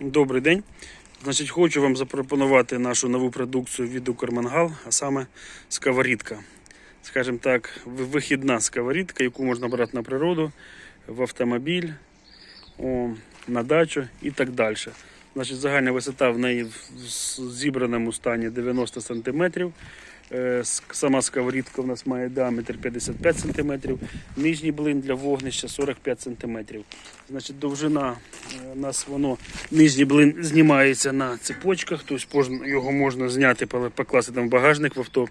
Добрий день. Значить, хочу вам запропонувати нашу нову продукцію від Укрмангал, а саме сковорідка. Скажімо так, вихідна сковорідка, яку можна брати на природу, в автомобіль, на дачу і так далі. Значить, загальна висота в неї в зібраному стані 90 см. Сама сковорідка у нас має діаметр 55 см, нижній блин для вогнища 45 см. Значить, довжина е, у нас воно нижній блин знімається на цепочках, тобто його можна зняти, покласти там в багажник в авто.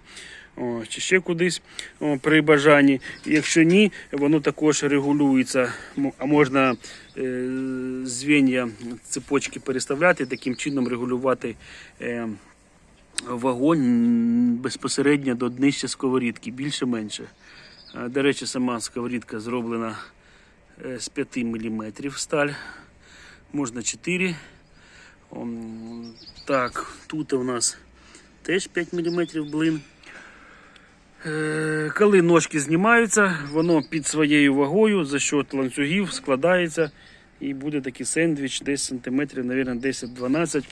О, чи ще кудись о, при бажанні. Якщо ні, воно також регулюється, а можна е, звіння цепочки переставляти, таким чином регулювати е, вогонь безпосередньо до днища сковорідки, більше-менше. Е, До речі, сама сковорідка зроблена е, з 5 мм сталь, можна 4. Так, тут у нас теж 5 мм блин. Е, Коли ножки знімаються, воно під своєю вагою за счет ланцюгів складається і буде такий сендвіч десь сантиметрів, мабуть, 10-12.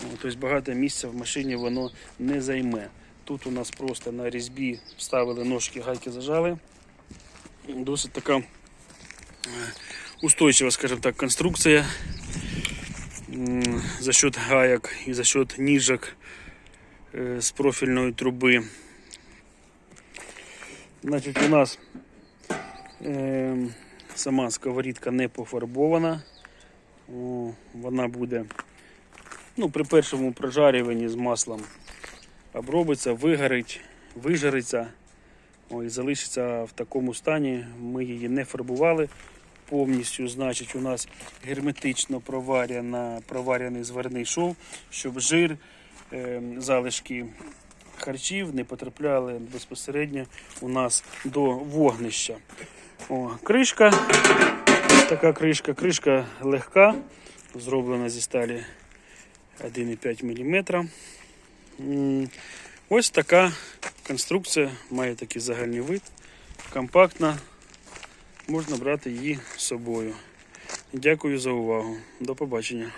О, Тобто багато місця в машині воно не займе. Тут у нас просто на різьбі вставили ножки, гайки зажали. Досить така е, устойчива, скажімо так, конструкція. За счет гаяк і за счет ніжок е, з профільної труби. Значить, у нас е, сама сковорідка не пофарбована. Вона буде ну, при першому прожарюванні з маслом обробиться, вигорить, вижариться і залишиться в такому стані. Ми її не фарбували повністю. Значить, у нас герметично проварена, проварений зварний шов, щоб жир, е, залишки харчів не потрапляли безпосередньо у нас до вогнища. О, кришка, така кришка, кришка легка, зроблена зі сталі 1,5 мм. Ось така конструкція, має такий загальний вид, компактна, можна брати її з собою. Дякую за увагу. До побачення.